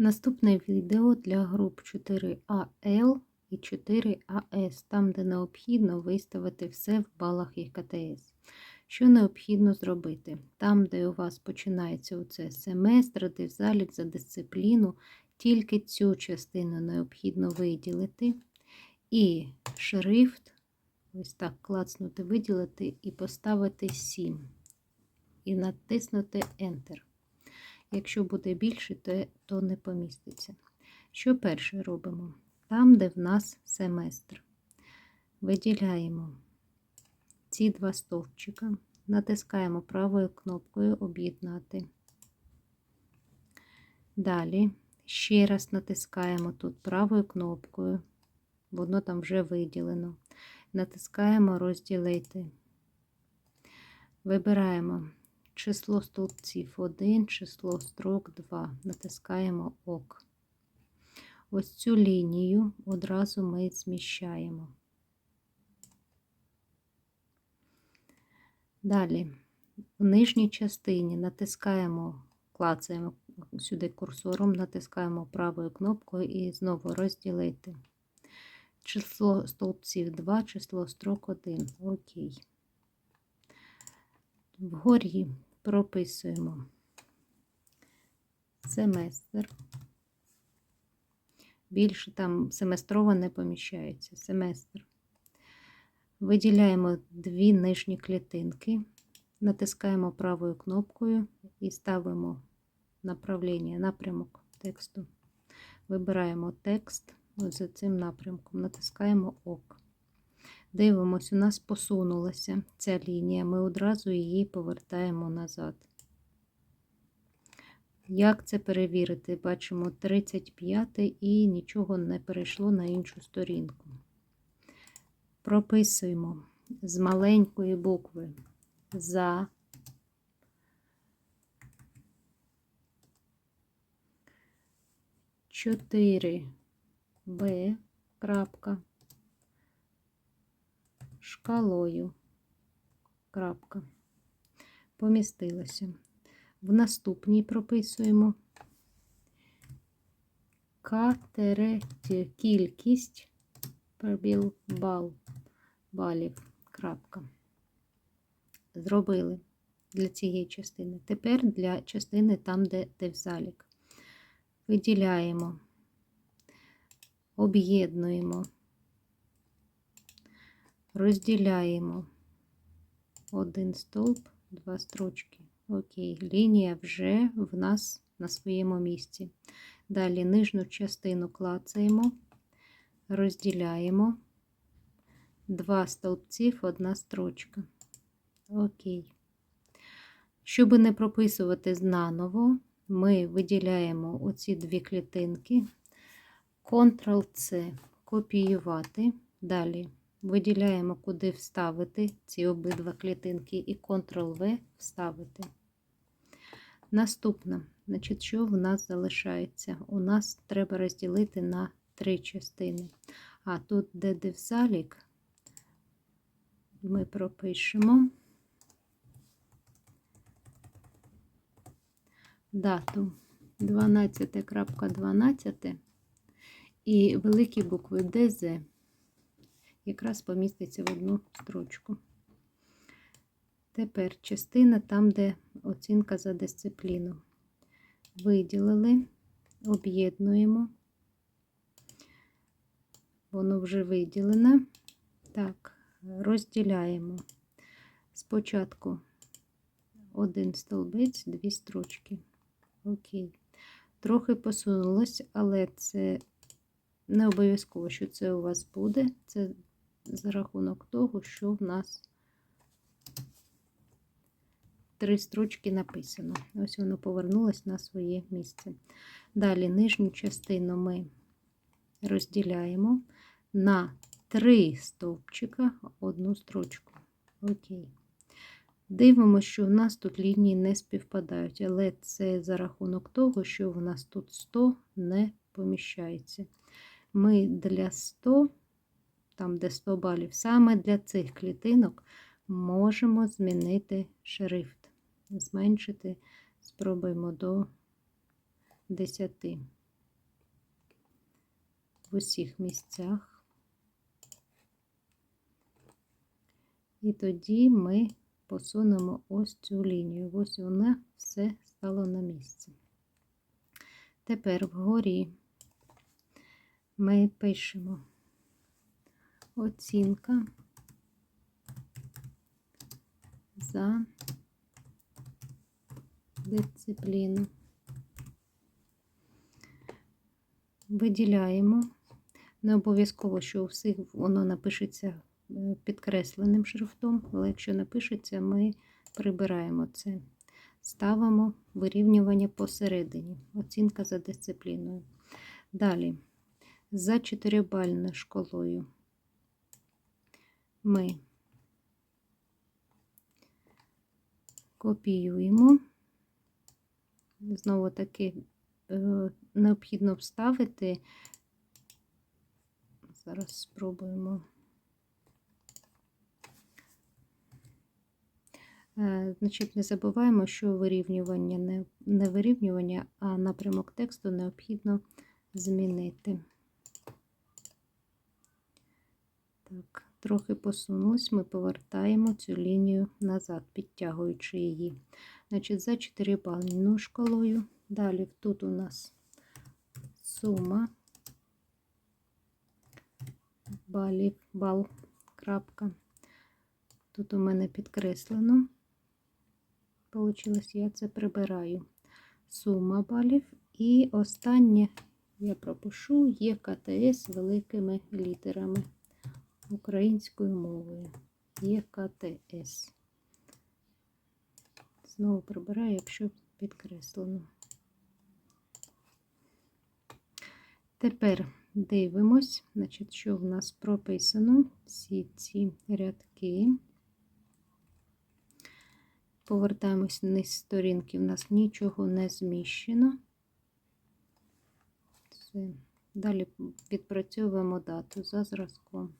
Наступне відео для груп 4АЛ і 4АС, там, де необхідно виставити все в балах ЄКТС. Що необхідно зробити? Там, де у вас починається оце семестр, де залік за дисципліну, тільки цю частину необхідно виділити. І шрифт, ось так клацнути, виділити і поставити 7. І натиснути Enter. Якщо буде більше, то, не поміститься. Що перше робимо? Там, де в нас семестр. Виділяємо ці два стовпчика, натискаємо правою кнопкою Об'єднати. Далі ще раз натискаємо тут правою кнопкою, воно там вже виділено. Натискаємо Розділити. Вибираємо число стовпців 1, число строк 2. Натискаємо ОК. Ось цю лінію одразу ми зміщаємо. Далі, в нижній частині натискаємо, клацаємо сюди курсором, натискаємо правою кнопкою і знову розділити. Число стовпців 2, число строк 1. Окей. Вгорі прописуємо семестр. Більше там семестрово не поміщається. Семестр. Виділяємо дві нижні клітинки, натискаємо правою кнопкою і ставимо направлення, напрямок тексту. Вибираємо текст за цим напрямком, натискаємо ОК. Дивимось, у нас посунулася ця лінія, ми одразу її повертаємо назад. Як це перевірити? Бачимо 35 і нічого не перейшло на іншу сторінку. Прописуємо з маленької букви за чотири Б крапка шкалою. Крапка. Помістилося. В наступній прописуємо катереть кількість пробіл бал, балів. Крапка. Зробили для цієї частини. Тепер для частини там, де, де в залік. Виділяємо, об'єднуємо розділяємо один стовп, два строчки. Окей, лінія вже в нас на своєму місці. Далі нижню частину клацаємо, розділяємо два стовпців, одна строчка. Окей. Щоб не прописувати знаново, ми виділяємо оці дві клітинки, Ctrl-C, копіювати. Далі Виділяємо, куди вставити ці обидва клітинки, і Ctrl-V вставити. Наступне, значить, що в нас залишається? У нас треба розділити на три частини. А тут, де дивзалік, ми пропишемо дату 12.12 .12 і великі букви ДЗ якраз поміститься в одну строчку. Тепер частина там, де оцінка за дисципліну. Виділили, об'єднуємо, воно вже виділене. Так, розділяємо спочатку один столбець, дві строчки. Окей. Трохи посунулось, але це не обов'язково, що це у вас буде. Це за рахунок того, що в нас три строчки написано. Ось воно повернулось на своє місце. Далі нижню частину ми розділяємо на три стовпчика одну строчку. Окей. Дивимося, що в нас тут лінії не співпадають, але це за рахунок того, що в нас тут 100 не поміщається. Ми для 100 там де 100 балів, саме для цих клітинок можемо змінити шрифт, зменшити, спробуємо до 10. в усіх місцях. І тоді ми посунемо ось цю лінію. Ось вона все стало на місце. Тепер вгорі ми пишемо оцінка за дисципліну. Виділяємо. Не обов'язково, що у всіх воно напишеться е, підкресленим шрифтом, але якщо напишеться, ми прибираємо це. Ставимо вирівнювання посередині. Оцінка за дисципліною. Далі, за 4-бальною школою ми копіюємо. Знову таки е, необхідно вставити. Зараз спробуємо. Е, Значить, не забуваємо, що вирівнювання не, не вирівнювання, а напрямок тексту необхідно змінити. Так, трохи посунулись, ми повертаємо цю лінію назад, підтягуючи її. Значить, за 4 бальну шкалою. Далі тут у нас сума балів, бал, крапка. Тут у мене підкреслено. Получилось, я це прибираю. Сума балів. І останнє я пропишу є КТС великими літерами українською мовою. Є КТС. Знову прибираю, якщо підкреслено. Тепер дивимось, значить, що в нас прописано всі ці рядки. Повертаємось вниз сторінки, в нас нічого не зміщено. Все. Далі відпрацьовуємо дату за зразком.